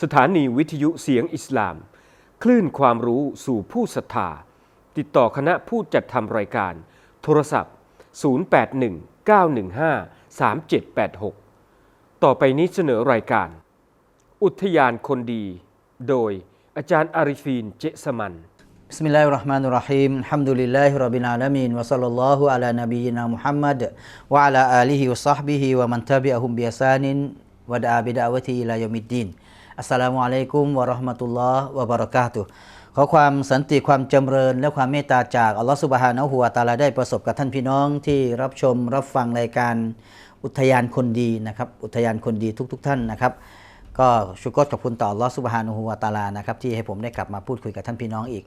สถานีวิทยุเสียงอิสลาม คลื่นความรู้สู่ผู้ศรัทธา ติดต่อคณะผู้จัดทำรายการ โทรศัพท์ 0819153786 ต่อไปนี้เสนอรายการ อุทยานคนดี โดยอาจารย์อาริฟีนเจสมัน بسم الله الرحمن الرحيم الحمد لله رب العالمين وصلى الله على نبينا محمد وعلى آله وصحبه ومن تبعهم بإحسان ودعا بدعوته إلى يوم الدين อัสสลามุอะลัยกุมวะราะห์มะตุลลอฮ์วะบะเราะกาตุขอความสันติความจำเริญและความเมตตาจากอัลลอฮ์สุบฮานะฮูวะตาลาได้ประสบกับท่านพี่น้องที่รับชมรับฟังรายการอุทยานคนดีนะครับอุทยานคนดีทุก ๆท่านนะครับ ก็ชุกรขอบคุณต่ออัลลอฮ์สุบฮานะฮูวะตาลานะครับที่ให้ผมได้กลับมาพูดคุยกับท่านพี่น้องอีก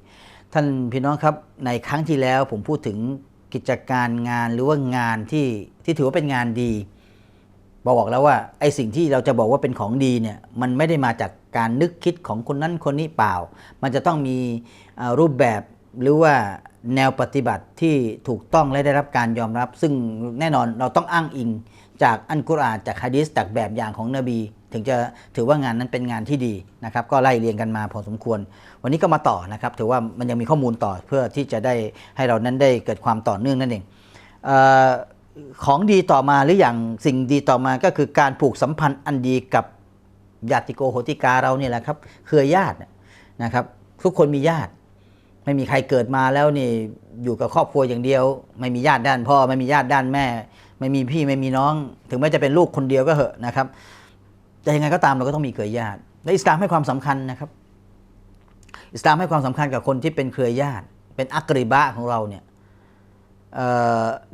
ท่านพี่น้องครับในครั้งที่แล้วผมพูดถึงกิจการงานหรือว่างานที่ที่ถือว่าเป็นงานดี บอกแล้วว่าไอ้สิ่งที่เราจะบอกว่าเป็นของดีเนี่ยมันไม่ได้มาจากการนึกคิดของคนนั้นคนนี้เปล่า มันจะต้องมีรูปแบบหรือว่าแนวปฏิบัติที่ถูกต้องและได้รับการยอมรับ ซึ่งแน่นอนเราต้องอ้างอิงจากอันกุรอานจากฮะดีษจากแบบอย่างของนบี ถึงจะถือว่างานนั้นเป็นงานที่ดีนะครับ ก็ไล่เรียงกันมาพอสมควร วันนี้ก็มาต่อนะครับ ถือว่ามันยังมีข้อมูลต่อเพื่อที่จะได้ให้เรานั้นได้เกิดความต่อเนื่องนั่นเองเอ ของดีต่อมาหรืออย่างสิ่งดีต่อมาก็คือการผูกสัมพันธ์อันดีกับญาติโกโหติกาเราเนี่ยแหละครับเครือญาตินะครับ ทุกคนมีญาติ ไม่มีใครเกิดมาแล้วนี่อยู่กับครอบครัวอย่างเดียว ไม่มีญาติด้านพ่อไม่มีญาติด้านแม่ ไม่มีพี่ไม่มีน้อง ถึงแม้จะเป็นลูกคนเดียวก็เหอะนะครับแต่ยังไงก็ตามเราก็ต้องมีเครือญาติ และอิสลามให้ความสำคัญนะครับ อิสลามให้ความสำคัญกับคนที่เป็นเครือญาติ เป็นอักริบะของเราเนี่ย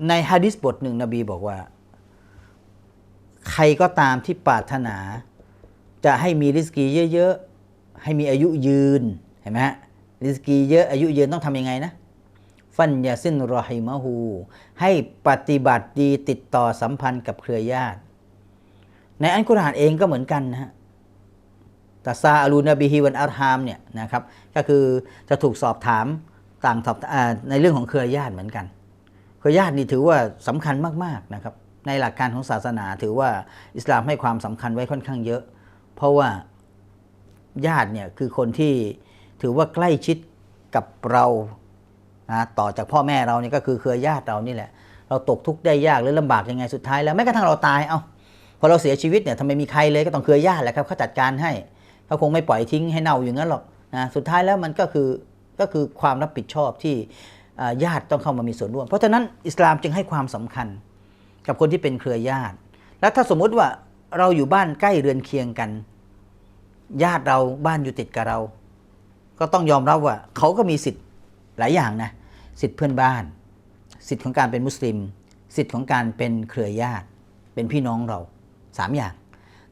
ในฮะดิษบทหนึ่งนบีบอกว่า ใครก็ตามที่ปรารถนา จะให้มีริสกีเยอะๆ ให้มีอายุยืนเห็นไหมฮะริสกีเยอะอายุยืนต้องทำยังไงนะ ฟันยาซินรอฮิมะฮูให้ปฏิบัติดีติดต่อสัมพันธ์กับเครือญาติ ในอันกุรอานเองก็เหมือนกันนะฮะตาซาอาลูนบีฮิวันอัลฮามเนี่ยนะครับก็คือจะถูกสอบถามต่างสอบอในเรื่องของเครือญาติเหมือนกัน คือญาตินี่ถือว่าสำคัญมากๆนะครับในหลักการของศาสนาถือว่าอิสลามให้ความสำคัญไว้ค่อนข้างเยอะ เพราะว่าญาติเนี่ยคือคนที่ถือว่าใกล้ชิดกับเรานะต่อจากพ่อแม่เรานี่ก็คือเครือญาติเรานี่แหละ เราตกทุกข์ได้ยากหรือลำบากยังไงสุดท้ายแล้วแม้กระทั่งเราตายเอ้าพอเราเสียชีวิตเนี่ยทำไมมีใครเลยก็ต้องเครือญาติแหละครับเขาจัดการให้เขาคงไม่ปล่อยทิ้งให้เน่าอย่างนั้นหรอกนะสุดท้ายแล้วมันก็คือก็คือความรับผิดชอบที่ ญาติต้องเข้ามามีส่วนร่วม เพราะฉะนั้นอิสลามจึงให้ความสำคัญกับคนที่เป็นเครือญาติ แล้วถ้าสมมุติว่าเราอยู่บ้านใกล้เรือนเคียงกัน ญาติเราบ้านอยู่ติดกับเรา ก็ต้องยอมรับว่า เขาก็มีสิทธิ์หลายอย่างนะสิทธิ์เพื่อนบ้าน สิทธิ์ของการเป็นมุสลิม สิทธิ์ของการเป็นเครือญาติ เป็นพี่น้องเราสามอย่าง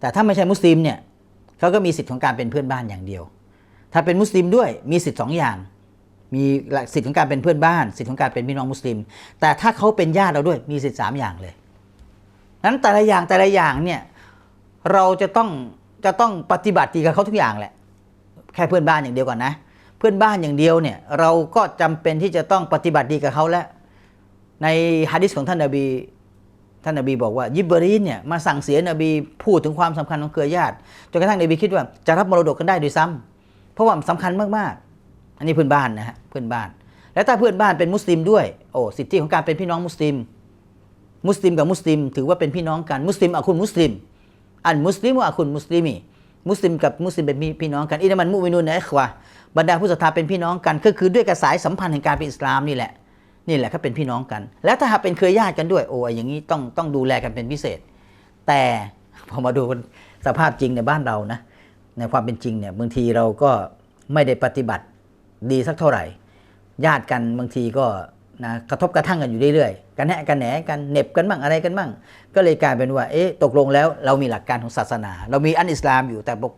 แต่ถ้าไม่ใช่มุสลิมเนี่ยเขาก็มีสิทธิ์ของการเป็นเพื่อนบ้านอย่างเดียว ถ้าเป็นมุสลิมด้วยมีสิทธิ์สองอย่าง มีสิทธิ์ของการเป็นเพื่อนบ้าน สิทธิ์ของการเป็นพี่น้องมุสลิม แต่ถ้าเขาเป็นญาติเราด้วยมีสิทธิ์สามอย่างเลยนั้นแต่ละอย่างแต่ละอย่างเนี่ยเราจะต้องจะต้องปฏิบัติดีกับเขาทุกอย่างแหละ แค่เพื่อนบ้านอย่างเดียวก่อนนะ เพื่อนบ้านอย่างเดียวเนี่ยเราก็จำเป็นที่จะต้องปฏิบัติดีกับเขาแล้วในฮะดิษของท่านนบีท่านนบีบอกว่ายิบรีนเนี่ยมาสั่งเสียนบีพูดถึงความสำคัญของเครือญาติจนกระทั่งนบีคิดว่าจะรับมรดกกันได้ด้วยซ้ำเพราะว่ามันสำคัญมากๆ นนี้เพื่อนบ้านนะฮะเพื่อนบ้าน แล้วถ้าเพื่อนบ้านเป็นมุสลิมด้วยโอ้สิทธิของการเป็นพี่น้องมุสลิม มุสลิมกับมุสลิม ถือว่าเป็นพี่น้องกันมุสลิมอะคุณมุสลิม อันมุสลิมอะคุณมุสลิมีมุสลิมกับมุสลิมเป็นพี่น้องกันอินามันมุมินุนนะเอควะบรรดาผู้ศรัทธาเป็นพี่น้องกันก็คือด้วยกระสายสัมพันธ์แห่งการเป็นอิสลามนี่แหละนี่แหละเขาเป็นพี่น้องกัน แล้วถ้าหากเป็นเครือญาติกันด้วยโอ้ยอย่างนี้ต้องต้องดูแลกันเป็นพิเศษ แต่พอมาดูสภาพจริงในบ้านเรานะในความเป็นจริงเนี่ยบางทีเราก็ไม่ได้ปฏิบัติ ดีสักเท่าไหร่ ญาติกันบางทีก็นะกระทบกระทั่งกันอยู่เรื่อยๆ กันแหนกันแหนกันเหน็บกันบ้างอะไรกันบ้าง ก็เลยกลายเป็นว่าเอ๊ะตกลงแล้วเรามีหลักการของศาสนา เรามีอันอิสลามอยู่แต่ปรา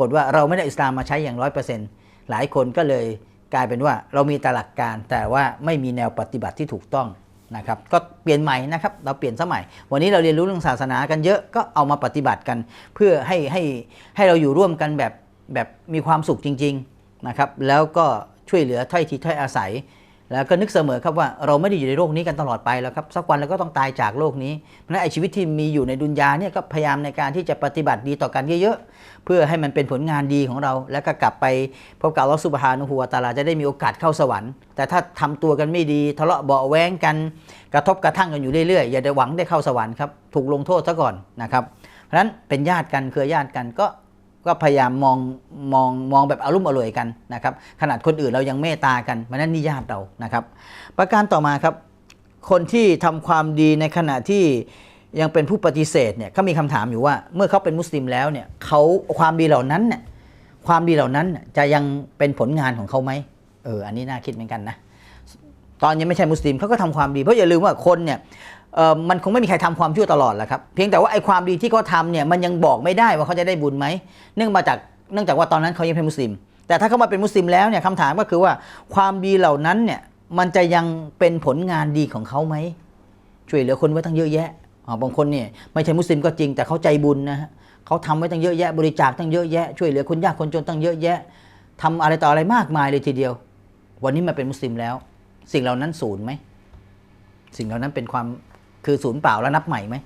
กฏว่าเราไม่ได้อิสลามมาใช้อย่างร้อยเปอร์เซ็นต์หลายคนก็เลยกลายเป็นว่าเรามีแต่หลักการแต่ว่าไม่มีแนวปฏิบัติที่ถูกต้องนะครับก็เปลี่ยนใหม่นะครับเราเปลี่ยนสมัย วันนี้เราเรียนรู้เรื่องศาสนากันเยอะก็เอามาปฏิบัติกัน เพื่อให้ให้ให้เราอยู่ร่วมกันแบบแบบมีความสุขจริง ๆ นะครับแล้วก็ช่วยเหลือถ้อยทีถ้อยอาศัย แล้วก็นึกเสมอครับว่าเราไม่ได้อยู่ในโลกนี้กันตลอดไปแล้วครับสักวันเราก็ต้องตายจากโลกนี้เพราะฉะนั้นไอชีวิตที่มีอยู่ในดุนยาเนี่ยก็พยายามในการที่จะปฏิบัติดีต่อกันเยอะๆเพื่อให้มันเป็นผลงานดีของเรา แล้วก็กลับไปพบกับอัลอสุบฮานุฮูวาตาลาจะได้มีโอกาสเข้าสวรรค์ แต่ถ้าทำตัวกันไม่ดีทะเลาะเบาแว้งกันกระทบกระทั่งกันอยู่เรื่อยๆอย่าได้หวังได้เข้าสวรรค์ครับถูกลงโทษซะก่อนนะครับเพราะฉะนั้นเป็นญาติกันเครือญาติกันก็ ก็พยายามมองมองมองแบบอารุ่มอร่วยกันนะครับ ขนาดคนอื่นเรายังเมตตากันมันนั่นนี่ญาติเรานะครับ ประการต่อมาครับ คนที่ทำความดีในขณะที่ยังเป็นผู้ปฏิเสธเนี่ยเขามีคำถามอยู่ว่า เมื่อเขาเป็นมุสลิมแล้วเนี่ยเขาความดีเหล่านั้นเนี่ยความดีเหล่านั้นจะยังเป็นผลงานของเขาไหมเอออันนี้น่าคิดเหมือนกันนะตอนยังไม่ใช่มุสลิมเขาก็ทำความดีเพราะอย่าลืมว่าคนเนี่ย มันคงไม่มีใครทำความชั่วตลอดแหละครับเพียงแต่ว่าไอ้ความดีที่เขาทำเนี่ยมันยังบอกไม่ได้ว่าเขาจะได้บุญไหมเนื่องมาจากเนื่องจากว่าตอนนั้นเขายังเป็นมุสลิม แต่ถ้าเขามาเป็นมุสลิมแล้วเนี่ยคำถามก็คือว่าความดีเหล่านั้นเนี่ยมันจะยังเป็นผลงานดีของเขาไหมช่วยเหลือคนไว้ตั้งเยอะแยะบางคนเนี่ยไม่ใช่มุสลิมก็จริงแต่เขาใจบุญนะฮะเขาทำไว้ตั้งเยอะแยะบริจาคตั้งเยอะแยะช่วยเหลือคนยากคนจนตั้งเยอะแยะทำอะไรต่ออะไรมากมายเลยทีเดียว วันนี้มาเป็นมุสลิมแล้ว สิ่งเหล่านั้นศูนย์ไหมสิ่งเหล่านั้นเป็นความ คือศูนย์เปล่าแล้วนับใหม่ไหม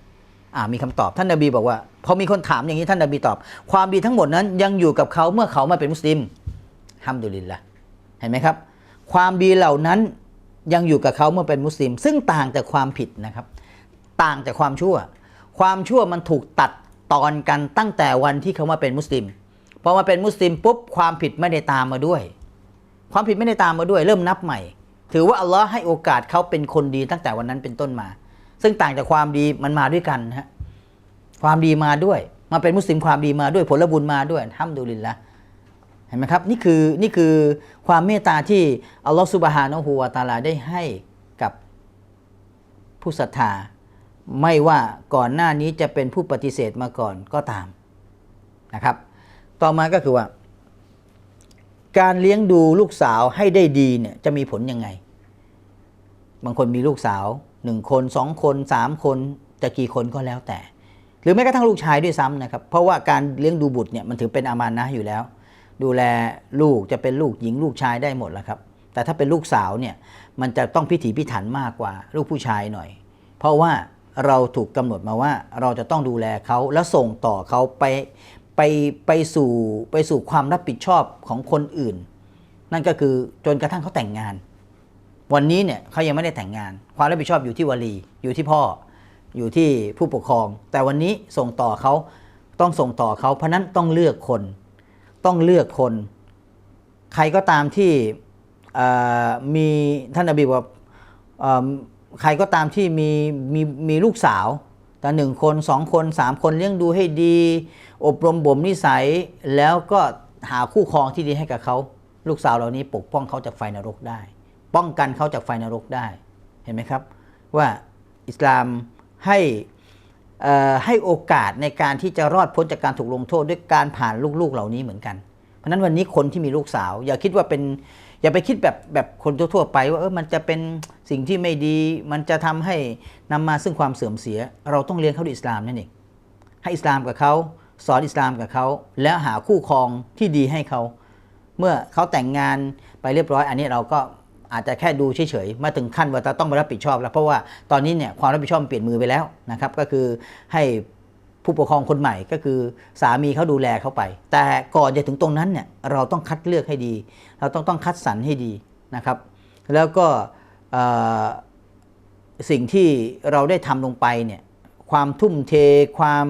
อ่ามีคำตอบท่านนบีบอกว่าพอมีคนถามอย่างนี้ท่านนบีตอบ ความดีทั้งหมดนั้นยังอยู่กับเขาเมื่อเขามาเป็นมุสลิมฮัมดุลิลละเห็นไหมครับ ความดีเหล่านั้นยังอยู่กับเขาเมื่อเป็นมุสลิม ซึ่งต่างจากความผิดนะครับ ต่างจากความชั่ว ความชั่วมันถูกตัดตอนกันตั้งแต่วันที่เขามาเป็นมุสลิมพอมาเป็นมุสลิมปุ๊บความผิดไม่ได้ตามมาด้วย ความผิดไม่ได้ตามมาด้วย เริ่มนับใหม่ ถือว่าอัลลอฮ์ให้โอกาสเขาเป็นคนดีตั้งแต่วันนั้นเป็นต้นมา ซึ่งต่างจากความดีมันมาด้วยกันนะฮะความดีมาด้วย มาเป็นมุสลิมความดีมาด้วยผลบุญมาด้วยห้ามดุลินละเห็นไหมครับนี่คือนี่คือความเมตตาที่อัลลอฮ์สุบฮานะฮูวาตาลาได้ให้กับผู้ศรัทธา ไม่ว่าก่อนหน้านี้จะเป็นผู้ปฏิเสธมาก่อนก็ตามนะครับ ต่อมาก็คือว่า การเลี้ยงดูลูกสาวให้ได้ดีเนี่ยจะมีผลยังไง บางคนมีลูกสาว หนึ่งคนสองคนสามคนจะกี่คนก็แล้วแต่ หรือแม้กระทั่งลูกชายด้วยซ้ำนะครับ เพราะว่าการเลี้ยงดูบุตรเนี่ยมันถือเป็นอามานะอยู่แล้ว ดูแลลูกจะเป็นลูกหญิงลูกชายได้หมดแล้วครับ แต่ถ้าเป็นลูกสาวเนี่ยมันจะต้องพิถีพิถันมากกว่าลูกผู้ชายหน่อย เพราะว่าเราถูกกำหนดมาว่าเราจะต้องดูแลเขาแล้วส่งต่อเขาไปไปไปสู่ไปสู่ความรับผิดชอบของคนอื่น นั่นก็คือจนกระทั่งเขาแต่งงาน วันนี้เนี่ยเขายังไม่ได้แต่งงาน ความรับผิดชอบอยู่ที่วลี อยู่ที่พ่อ อยู่ที่ผู้ปกครอง แต่วันนี้ส่งต่อเขาต้องส่งต่อเขาเพราะนั้นต้องเลือกคน ต้องเลือกคน ใครก็ตามที่มีท่านนบีบอกว่าเอิ่มใครก็ตามที่มีมีมีลูกสาว แต่หนึ่งคนสองคนสามคนเลี้ยงดูให้ดี อบรมบ่มนิสัย แล้วก็หาคู่ครองที่ดีให้กับเขา ลูกสาวเหล่านี้ปกป้องเขาจากไฟนรกได้ ป้องกันเขาจากไฟนรกได้เห็นไหมครับ ว่าอิสลามให้ให้โอกาสในการที่จะรอดพ้นจากการถูกลงโทษด้วยการผ่านลูกๆเหล่านี้เหมือนกัน เพราะฉะนั้นวันนี้คนที่มีลูกสาว อย่าคิดว่าเป็นอย่าไปคิดแบบแบบคนทั่วๆไปว่าเออมันจะเป็นสิ่งที่ไม่ดี มันจะทำให้นำมาซึ่งความเสื่อมเสีย เราต้องเลี้ยงเขาด้วยอิสลามนั่นเองให้อิสลามกับเขาสอนอิสลามกับเขาแล้วหาคู่ครองที่ดีให้เขา เมื่อเขาแต่งงานไปเรียบร้อย อันนี้เราก็ อาจจะแค่ดูเฉยๆมาถึงขั้นว่าจะต้องมารับผิดชอบ แล้วเพราะว่าตอนนี้เนี่ยความรับผิดชอบเปลี่ยนมือไปแล้วนะครับก็คือให้ผู้ปกครองคนใหม่ก็คือสามีเขาดูแลเขาไป แต่ก่อนจะถึงตรงนั้นเนี่ยเราต้องคัดเลือกให้ดี เราต้องต้องคัดสรรให้ดีนะครับ แล้วก็สิ่งที่เราได้ทำลงไปเนี่ยความทุ่มเทความ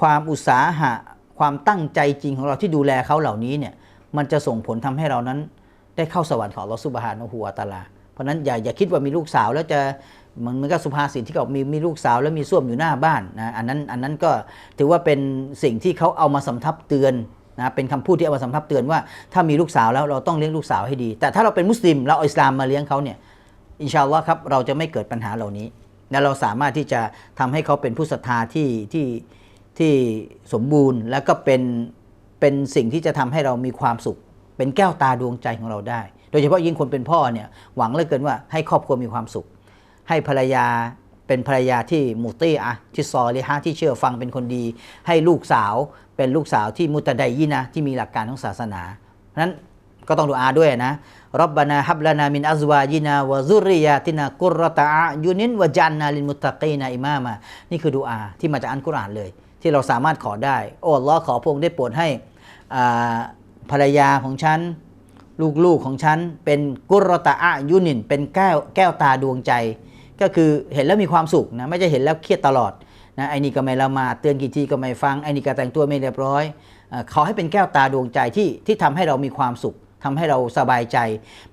ความอุตสาหะ ความตั้งใจจริงของเราที่ดูแลเขาเหล่านี้เนี่ยมันจะส่งผลทำให้เรานั้น ได้เข้าสวรรค์ของลลอฮฺซุบฮานะฮูวตาลา เพราะนั้นอย่าอย่าคิดว่ามีลูกสาวแล้วจะมันมือนกับสุภาษิตที่เขามีมีลูกสาวแล้วมีส้วมอยู่หน้าบ้านนะอันนั้นอันนั้นก็ถือว่าเป็นสิ่งที่เขาเอามาสำทับเตือนนะเป็นคำพูดที่เอามาสำทับเตือนว่าถ้ามีลูกสาวแล้วเราต้องเลี้ยงลูกสาวให้ดี แต่ถ้าเราเป็นมุสลิมเราเอาอิสลามมาเลี้ยงเขาเนี่ยอินชาอัลลอฮ์ครับเราจะไม่เกิดปัญหาเหล่านี้และเราสามารถที่จะทำให้เขาเป็นผู้ศรัทธาที่ที่ที่สมบูรณ์ แล้วก็เป็นเป็นสิ่งที่จะทำให้เรามีความสุข เป็นแก้วตาดวงใจของเราได้ โดยเฉพาะยิ่งคนเป็นพ่อเนี่ยหวังเหลือเกินว่าให้ครอบครัวมีความสุข ให้ภรรยาเป็นภรรยาที่มุตีอะที่ซอลิฮะที่เชื่อฟังเป็นคนดี ให้ลูกสาวเป็นลูกสาวที่มุตะไดยีนะที่มีหลักการของศาสนาเพราะนั้นก็ต้องดูอาด้วยนะรับบานาฮับลานามินอัซวาจินาวะซุริยาตินากุรรตะอายุนินวะจันนาลินมุตะกีนาอิมามานี่คือดูอาที่มาจากอันกุรอานเลย ที่เราสามารถขอได้ โอ้ลอขอพระองค์ได้โปรดให้อ่า ภรรยาของฉัน ลูกๆของฉัน เป็นกุรตะอายุนิน เป็นแก้วแก้วตาดวงใจ ก็คือเห็นแล้วมีความสุขนะไม่ใช่เห็นแล้วเครียดตลอดนะไอ้นี่ก็ไม่ละมาเตือนกี่ทีก็ไม่ฟังไอ้นี่ก็แต่งตัวไม่เรียบร้อยเขอให้เป็นแก้วตาดวงใจที่ที่ทำให้เรามีความสุขทำให้เราสบายใจ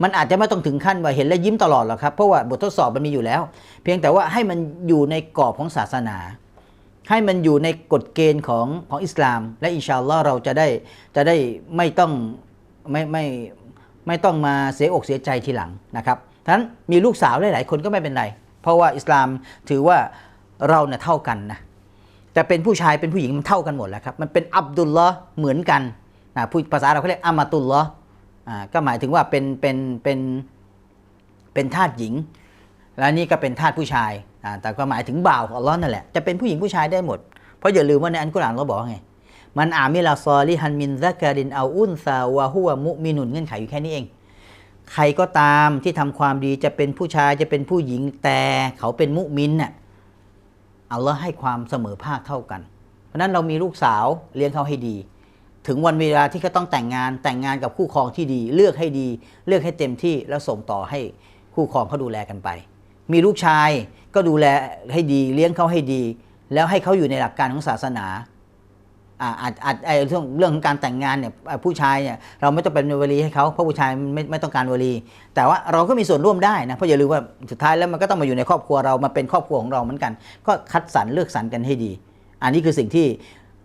มันอาจจะไม่ต้องถึงขั้นว่าเห็นแล้วยิ้มตลอดหรอกครับเพราะว่าบททดสอบมันมีอยู่แล้ว เพียงแต่ว่าให้มันอยู่ในกรอบของศาสนา ให้มันอยู่ในกฎเกณฑ์ของของอิสลาม และอินชาอัลลอฮ์เราจะได้จะได้ไม่ต้องไม่ไม่ไม่ต้องมาเสียอกเสียใจทีหลังนะครับทั้นั้นมีลูกสาวหลายๆคนก็ไม่เป็นไร เพราะว่าอิสลามถือว่าเราเนี่ยเท่ากันนะจะเป็นผู้ชายเป็นผู้หญิงมันเท่ากันหมดแล้วครับมันเป็นอับดุลลอฮ์เหมือนกันนะผู้ภาษาเราเขาเรียกอามาตุลลอฮ์อ่าก็หมายถึงว่าเป็นเป็นเป็นเป็นทาสหญิง แล้วนี่ก็เป็นทาสผู้ชาย แต่ก็หมายถึงบ่าวของอัลลอฮ์นั่นแหละ จะเป็นผู้หญิงผู้ชายได้หมด เพราะอย่าลืมว่าในอันกุรอานเราบอกไง มันอามิลาซอลิฮันมินซัการินเอาอุนซาวะฮุวะมุมินุนเงื่อนไขอยู่แค่นี้เอง ใครก็ตามที่ทำความดีจะเป็นผู้ชายจะเป็นผู้หญิงแต่เขาเป็นมุมินน่ะอัลลอฮ์ให้ความเสมอภาคเท่ากัน เพราะฉะนั้นเรามีลูกสาวเลี้ยงเขาให้ดี ถึงวันเวลาที่เขาต้องแต่งงานแต่งงานกับคู่ครองที่ดี เลือกให้ดี เลือกให้เต็มที่แล้วส่งต่อให้คู่ครองเขาดูแลกันไป มีลูกชายก็ดูแลให้ดีเลี้ยงเขาให้ดี แล้วให้เขาอยู่ในหลักการของศาสนาอ่าอาจอาจไอ้เรื่องเรื่องของการแต่งงานเนี่ยผู้ชายเนี่ยเราไม่ต้องเป็นวลีให้เขาเพราะผู้ชายไม่ไม่ต้องการวลีแต่ว่าเราก็มีส่วนร่วมได้นะเพราะอย่าลืมว่าสุดท้ายแล้วมันก็ต้องมาอยู่ในครอบครัวเรามาเป็นครอบครัวของเราเหมือนกัน ก็คัดสรรเลือกสรรกันให้ดี อันนี้คือสิ่งที่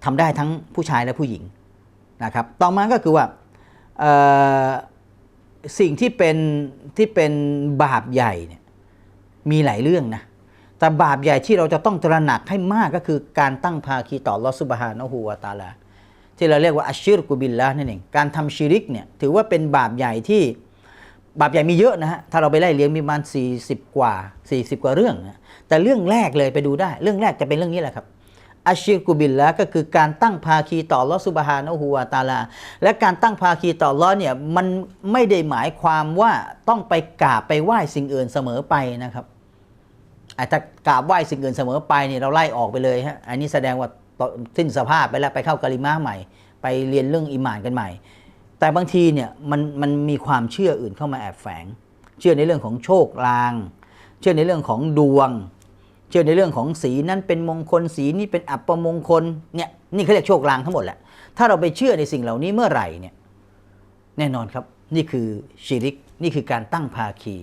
ทำได้ทั้งผู้ชายและผู้หญิงนะครับต่อมาก็คือว่าสิ่งที่เป็นที่เป็นบาปใหญ่เนี่ย มีหลายเรื่องนะ แต่บาปใหญ่ที่เราจะต้องตระหนักให้มากก็คือการตั้งภาคีต่อลอสุบฮานะฮูวาตาลา ที่เราเรียกว่าอัชชิรกุบิลละนั่นเอง การทำชิริกเนี่ยถือว่าเป็นบาปใหญ่ที่บาปใหญ่มีเยอะนะฮะ ถ้าเราไปไล่เลี้ยงมีประมาณ40 กว่า 40 กว่าเรื่องนะแต่เรื่องแรกเลยไปดูได้ เรื่องแรกจะเป็นเรื่องนี้แหละครับอัชชิรกุบิลละก็คือการตั้งภาคีต่อลอสุบฮานะฮูวาตาลา และการตั้งภาคีต่อลอเนี่ยมันไม่ได้หมายความว่าต้องไปกราบไปไหว้สิ่งอื่นเสมอไปนะครับ ไอ้ถ้ากราบไหว้สิ่งอื่นเสมอไปเนี่ยเราไล่ออกไปเลยฮะอันนี้แสดงว่าต่อสิ้นสภาพไปแล้วไปเข้ากะลิมาใหม่ ไปเรียนเรื่องอิมานกันใหม่ แต่บางทีเนี่ยมันมันมีความเชื่ออื่นเข้ามาแอบแฝง เชื่อในเรื่องของโชคลาง เชื่อในเรื่องของดวง เชื่อในเรื่องของสีนั้นเป็นมงคลสีนี้เป็นอัปมงคลเนี่ยนี่เขาเรียกโชคลางทั้งหมดแหละถ้าเราไปเชื่อในสิ่งเหล่านี้เมื่อไหร่เนี่ยแน่นอนครับนี่คือชิริกนี่คือการตั้งภาคี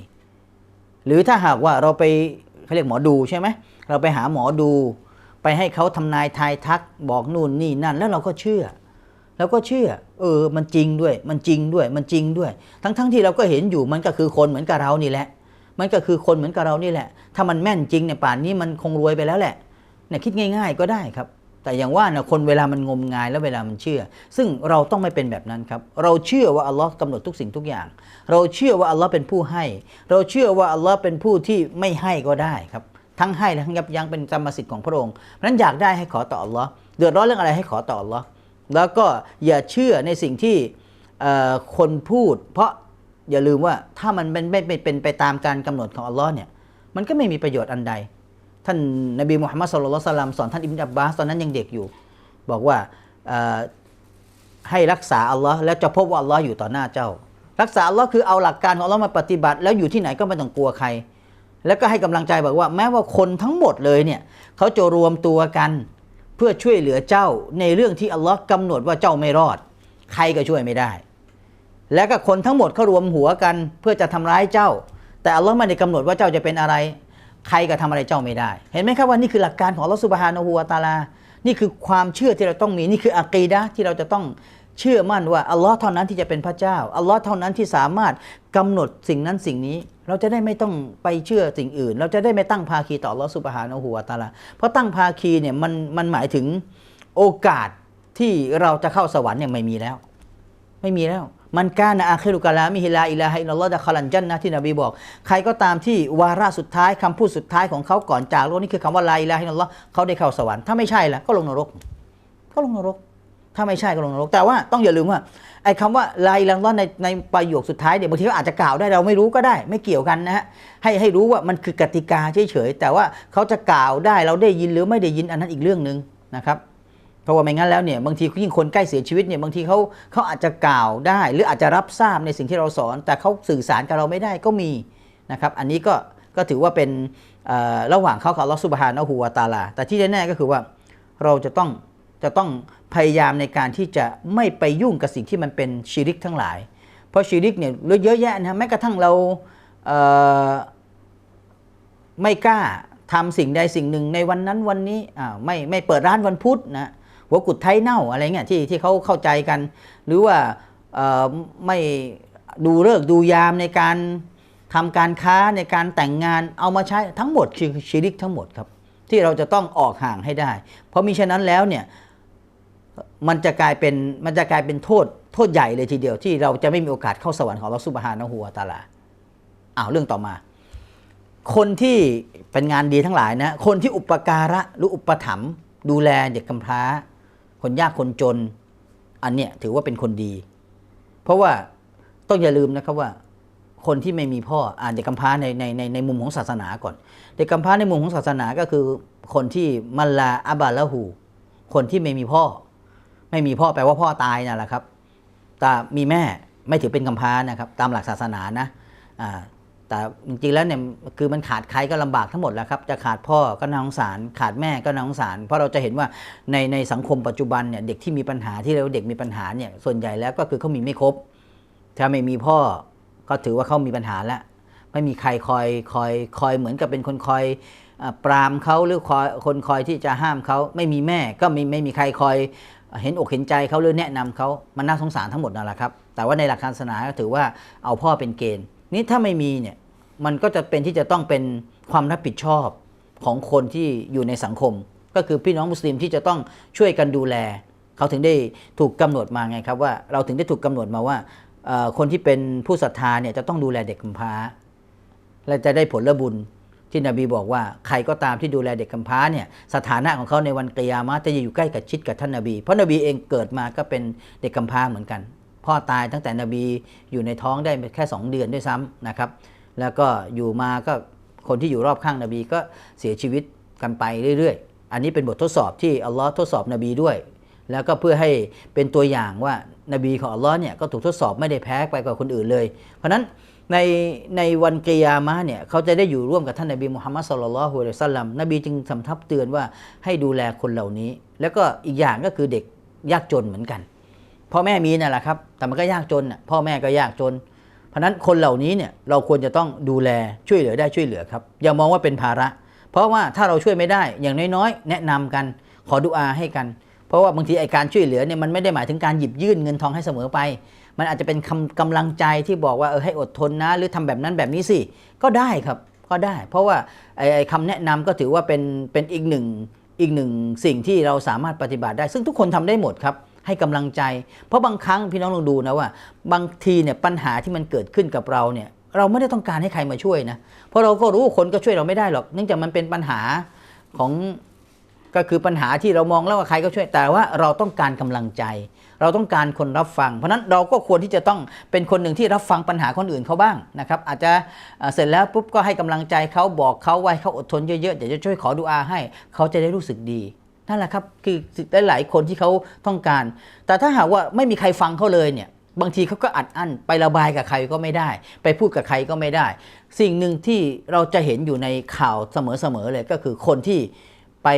หรือถ้าหากว่าเราไป เขาเรียกหมอดูใช่ไหมเราไปหาหมอดู ไปให้เขาทำนายทายทักบอกนู่นนี่นั่น แล้วเราก็เชื่อเราก็เชื่อ เออ มันจริงด้วย มันจริงด้วย มันจริงด้วย ทั้งๆทที่เราก็เห็นอยู่มันก็คือคนเหมือนกับเรานี่แหละ มันก็คือคนเหมือนกับเรานี่แหละ ถ้ามันแม่นจริงเนี่ยป่านนี้มันคงรวยไปแล้วแหละเนี่ยคิดง่าย ๆ ก็ได้ครับ แต่อย่างว่านะคนเวลามันงมงายแล้วเวลามันเชื่อ ซึ่งเราต้องไม่เป็นแบบนั้นครับ เราเชื่อว่าอัลลอฮ์กำหนดทุกสิ่งทุกอย่าง เราเชื่อว่าอัลลอฮ์เป็นผู้ให้ เราเชื่อว่าอัลลอฮ์เป็นผู้ที่ไม่ให้ก็ได้ครับ ทั้งให้และทั้งยับยั้งเป็นกรรมสิทธิ์ของพระองค์เพราะฉะนั้นอยากได้ให้ขอต่ออัลลอฮ์เดือดร้อนเรื่องอะไรให้ขอต่ออัลลอฮ์แล้วก็อย่าเชื่อในสิ่งที่คนพูด เพราะอย่าลืมว่าถ้ามันไม่เป็นไปตามการกำหนดของอัลลอฮ์เนี่ยมันก็ไม่มีประโยชน์อันใด ท่านนบีมุฮัมมัดสุลลัลสลามสอนท่านอิบนอับบาสตอนนั้นยังเด็กอยู่ บอกว่าให้รักษาอัลลอฮ์แล้วจะพบว่าอัลลอฮ์อยู่ต่อหน้าเจ้า รักษาอัลลอฮ์คือเอาหลักการของอัลลอฮ์มาปฏิบัติ แล้วอยู่ที่ไหนก็ไม่ต้องกลัวใคร แล้วก็ให้กำลังใจบอกว่า แม้ว่าคนทั้งหมดเลยเนี่ยเขาจะรวมตัวกันเพื่อช่วยเหลือเจ้าในเรื่องที่อัลลอฮ์กำหนดว่าเจ้าไม่รอด ใครก็ช่วยไม่ได้ และก็คนทั้งหมดเขารวมหัวกันเพื่อจะทำร้ายเจ้า แต่อัลลอฮ์ไม่ได้กำหนดว่าเจ้าจะเป็นอะไร ใครก็ทำอะไรเจ้าไม่ได้ เห็นไหมครับว่านี่คือหลักการของลอสุบฮานะฮูวาตาลา นี่คือความเชื่อที่เราต้องมี นี่คืออะกีดะที่เราจะต้องเชื่อมั่นว่าอัลลอฮ์เท่านั้นที่จะเป็นพระเจ้า อัลลอฮ์เท่านั้นที่สามารถกำหนดสิ่งนั้นสิ่งนี้ เราจะได้ไม่ต้องไปเชื่อสิ่งอื่น เราจะได้ไม่ตั้งภาคีต่อลอสุบฮานะฮูวาตาลา เพราะตั้งภาคีเนี่ยมันมันหมายถึงโอกาสที่เราจะเข้าสวรรค์เนี่ยไม่มีแล้ว ไม่มีแล้ว มันกานะอาคิรุกะลามิฮิลาอิลาฮิลลอฮ์ดะคอลันจันนะที่นบีบอก ใครก็ตามที่วาระสุดท้ายคำพูดสุดท้ายของเขาก่อนจากโลกนี่คือคำว่าลาอิลาฮิลลอฮ์เขาได้เข้าสวรรค์ถ้าไม่ใช่ล่ะก็ลงนรก ก็ลงนรก ถ้าไม่ใช่ก็ลงนรก แต่ว่าต้องอย่าลืมว่าไอ้คำว่าลาอิลังลอฮ์ในในประโยคสุดท้ายเนี่ยบางทีเขาอาจจะกล่าวได้เราไม่รู้ก็ได้ ไม่เกี่ยวกันนะฮะให้ให้รู้ว่ามันคือกติกาเฉยๆแต่ว่าเขาจะกล่าวได้เราได้ยินหรือไม่ได้ยินอันนั้นอีกเรื่องหนึ่งนะครับ เพราะว่าไม่งั้นแล้วเนี่ยบางทียิ่งคนใกล้เสียชีวิตเนี่ยบางทีเขาเขาอาจจะกล่าวได้ หรืออาจจะรับทราบในสิ่งที่เราสอน แต่เขาสื่อสารกับเราไม่ได้ก็มีนะครับอันนี้ก็ก็ถือว่าเป็นระหว่างเขากับลอสุบฮานะฮูวาตาลา แต่ที่แน่ๆก็คือว่าเราจะต้องจะต้องพยายามในการที่จะไม่ไปยุ่งกับสิ่งที่มันเป็นชีริกทั้งหลาย เพราะชีริกเนี่ยเยอะแยะนะแม้กระทั่งเราเไม่กล้าทำสิ่งใดสิ่งหนึ่งในวันนั้นวันนี้อ่าไม่ไม่เปิดร้านวันพุธนะ หัวกุดไทยเน่าอะไรเงี้ยที่ที่เขาเข้าใจกัน หรือว่าไม่ดูเลิกดูยามในการทำการค้าในการแต่งงานเอามาใช้ทั้งหมดคือชีริกทั้งหมดครับ ที่เราจะต้องออกห่างให้ได้ เพราะมิฉะนั้นแล้วเนี่ยมันจะกลายเป็นมันจะกลายเป็นโทษโทษใหญ่เลยทีเดียวที่เราจะไม่มีโอกาสเข้าสวรรค์ของเราสุบฮานะฮูวตาลาอ้าวเรื่องต่อมา คนที่เป็นงานดีทั้งหลายนะคนที่อุปการะหรืออุปถัมภ์ดูแลเด็กกำพร้า คนยากคนจน อันเนี้ยถือว่าเป็นคนดี เพราะว่าต้องอย่าลืมนะครับว่า คนที่ไม่มีพ่ออ่านเด็กกำพร้าในในในในมุมของศาสนาก่อน เด็กกำพร้าในมุมของศาสนาก็คือคนที่มัลลาอับาละหู คนที่ไม่มีพ่อ ไม่มีพ่อแปลว่าพ่อตายนั่นแหละครับแต่มีแม่ไม่ถือเป็นกำพร้านะครับ ตามหลักศาสนานะอ่า แต่จริงๆแล้วเนี่ยคือมันขาดใครก็ลำบากทั้งหมดแล้วครับจะขาดพ่อก็น่าสงสาร ขาดแม่ก็น่าสงสาร เพราะเราจะเห็นว่าในในสังคมปัจจุบันเนี่ยเด็กที่มีปัญหาที่เราเด็กมีปัญหาเนี่ยส่วนใหญ่แล้วก็คือเขามีไม่ครบ ถ้าไม่มีพ่อก็ถือว่าเขามีปัญหาแล้วไม่มีใครคอยคอยคอยเหมือนกับเป็นคนคอยปรามเขาหรือคอยคนคอยที่จะห้ามเขาไม่มีแม่ก็ไม่ไม่มีใครคอยเห็นอกเห็นใจเขาหรือแนะนำเขามันน่าสงสารทั้งหมดนั่นแหละครับ แต่ว่าในหลักการศาสนาก็ถือว่าเอาพ่อเป็นเกณฑ์ นี่ถ้าไม่มีเนี่ย มันก็จะเป็นที่จะต้องเป็นความรับผิดชอบของคนที่อยู่ในสังคม ก็คือพี่น้องมุสลิมที่จะต้องช่วยกันดูแล เขาถึงได้ถูกกำหนดมาไงครับว่าเราถึงได้ถูกกำหนดมาว่าคนที่เป็นผู้ศรัทธาเนี่ยจะต้องดูแลเด็กกำพร้า และจะได้ผลบุญที่นบีบอกว่าใครก็ตามที่ดูแลเด็กกำพร้าเนี่ยสถานะของเขาในวันกิยามะจะอยู่ใกล้กับชิดกับท่านนบี เพราะนบีเองเกิดมาก็เป็นเด็กกำพร้าเหมือนกัน พ่อตายตั้งแต่นบีอยู่ในท้องได้แค่ 2 เดือนด้วยซ้ำนะครับ แล้วก็อยู่มาก็คนที่อยู่รอบข้างนบีก็เสียชีวิตกันไปเรื่อยๆ อันนี้เป็นบททดสอบที่อัลลอฮ์ทดสอบนบีด้วย แล้วก็เพื่อให้เป็นตัวอย่างว่านบีของอัลลอฮ์เนี่ยก็ถูกทดสอบไม่ได้แพ้ไปกว่าคนอื่นเลย เพราะนั้นในในวันกิยามะเนี่ยเขาจะได้อยู่ร่วมกับท่านนบีมุฮัมมัดสุลลัลฮุอะลัยซัลลัมนบีจึงสำทับเตือนว่าให้ดูแลคนเหล่านี้ แล้วก็อีกอย่างก็คือเด็กยากจนเหมือนกันพ่อแม่มีนั่นแหละครับแต่มันก็ยากจนพ่อแม่ก็ยากจน เพราะนั้นคนเหล่านี้เนี่ยเราควรจะต้องดูแลช่วยเหลือได้ช่วยเหลือครับอย่ามองว่าเป็นภาระ เพราะว่าถ้าเราช่วยไม่ได้อย่างน้อยๆ แนะนำกัน ขอดุอาให้กัน เพราะว่าบางทีไอการช่วยเหลือเนี่ยมันไม่ได้หมายถึงการหยิบยื่นเงินทองให้เสมอไป มันอาจจะเป็นคำกำลังใจที่บอกว่าเออให้อดทนนะ หรือทำแบบนั้นแบบนี้สิก็ได้ครับก็ได้ เพราะว่าไอไอคำแนะนำก็ถือว่าเป็นเป็นอีกหนึ่งอีกหนึ่งสิ่งที่เราสามารถปฏิบัติได้ ซึ่งทุกคนทำได้หมดครับ ให้กำลังใจ เพราะบางครั้งพี่น้องลองดูนะว่า บางทีเนี่ยปัญหาที่มันเกิดขึ้นกับเราเนี่ยเราไม่ได้ต้องการให้ใครมาช่วยนะ เพราะเราก็รู้คนก็ช่วยเราไม่ได้หรอก เนื่องจากมันเป็นปัญหาของก็คือปัญหาที่เรามองแล้วว่าใครก็ช่วย แต่ว่าเราต้องการกำลังใจ เราต้องการคนรับฟัง เพราะนั้นเราก็ควรที่จะต้องเป็นคนหนึ่งที่รับฟังปัญหาคนอื่นเขาบ้างนะครับ อาจจะเสร็จแล้วปุ๊บก็ให้กำลังใจเขาบอกเขาไว้เขาอดทนเยอะๆเดี๋ยวจะช่วยขอดุอาให้ เขาจะได้รู้สึกดี นั่นแหละครับคือได้หลายคนที่เขาต้องการ แต่ถ้าหากว่าไม่มีใครฟังเขาเลยเนี่ยบางทีเขาก็อัดอั้นไประบายกับใครก็ไม่ได้ ไปพูดกับใครก็ไม่ได้ สิ่งหนึ่งที่เราจะเห็นอยู่ในข่าวเสมอๆเลยก็คือคนที่ไป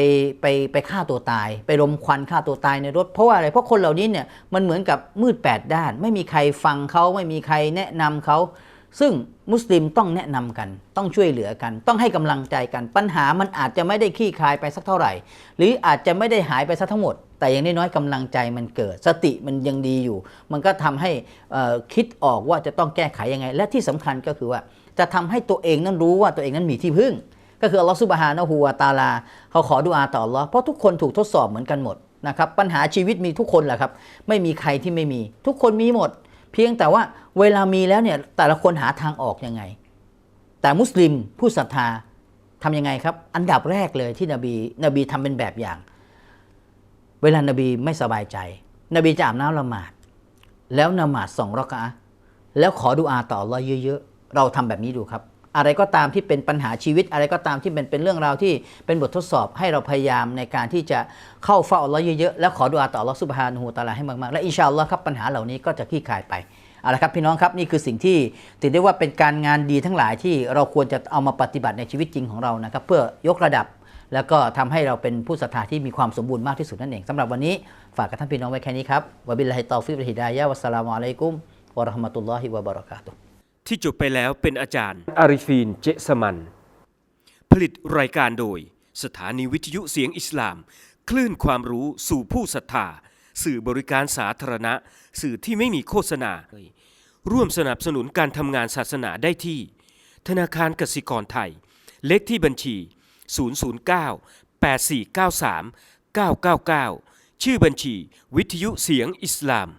ไปไปฆ่าตัวตาย ไปรมควันฆ่าตัวตายในรถเพราะว่าอะไรเพราะคนเหล่านี้เนี่ยมันเหมือนกับมืดแปดด้าน ไม่มีใครฟังเขาไม่มีใครแนะนำเขา ซึ่งมุสลิมต้องแนะนำกัน ต้องช่วยเหลือกัน ต้องให้กำลังใจกัน ปัญหามันอาจจะไม่ได้คลี่คลายไปสักเท่าไหร่ หรืออาจจะไม่ได้หายไปสักทั้งหมด แต่อย่างน้อยๆกำลังใจมันเกิด สติมันยังดีอยู่ มันก็ทำให้คิดออกว่าจะต้องแก้ไขยังไง และที่สำคัญก็คือว่า จะทำให้ตัวเองนั้นรู้ว่าตัวเองนั้นมีที่พึ่ง ก็คืออัลลอฮฺซุบฮานะฮูวาตาลา เขาขอดุอาต่ออัลลอฮ์เพราะทุกคนถูกทดสอบเหมือนกันหมดนะครับปัญหาชีวิตมีทุกคนแหละครับ ไม่มีใครที่ไม่มี ทุกคนมีหมด เพียงแต่ว่าเวลามีแล้วเนี่ยแต่ละคนหาทางออกยังไง แต่มุสลิมผู้ศรัทธาทำยังไงครับ อันดับแรกเลยที่นบีนบีทำเป็นแบบอย่าง เวลานบีไม่สบายใจ นบีจะอาบน้ำละหมาด แล้วนมาดสองรักะอะแล้วขอดูอาต่ออัลลอเยอะๆ เราทำแบบนี้ดูครับ อะไรก็ตามที่เป็นปัญหาชีวิต อะไรก็ตามที่เป็นเป็นเรื่องราวที่เป็นบททดสอบให้เราพยายามในการที่จะเข้าเฝ้าอัลลอฮ์เยอะๆแล้วขอดุอาต่ออัลลอฮ์ซุบฮานะฮูตะอาลาให้มากๆและอินชาอัลลอฮ์ครับปัญหาเหล่านี้ก็จะคลี่คลายไปเอาละครับพี่น้องครับนี่คือสิ่งที่ถือได้ว่าเป็นการงานดีทั้งหลายที่เราควรจะเอามาปฏิบัติในชีวิตจริงของเรานะครับเพื่อยกระดับ แล้วก็ทำให้เราเป็นผู้ศรัทธาที่มีความสมบูรณ์มากที่สุดนั่นเองสำหรับวันนี้ฝากกับท่านพี่น้องไว้แค่นี้ครับวะบิลลาฮิตอฟิกวะฮิดายะวัสสลามุอะลัยกุมวะราะห์มะตุลลอฮิวะบะเราะกาตุฮ์ ที่จบไปแล้วเป็นอาจารย์ อาริฟีน เจสมัน ผลิตรายการโดย สถานีวิทยุเสียงอิสลาม คลื่นความรู้สู่ผู้ศรัทธา สื่อบริการสาธารณะ สื่อที่ไม่มีโฆษณา ร่วมสนับสนุนการทำงานศาสนาได้ที่ ธนาคารกสิกรไทย เลขที่บัญชี 009 8493 999 ชื่อบัญชี วิทยุเสียงอิสลาม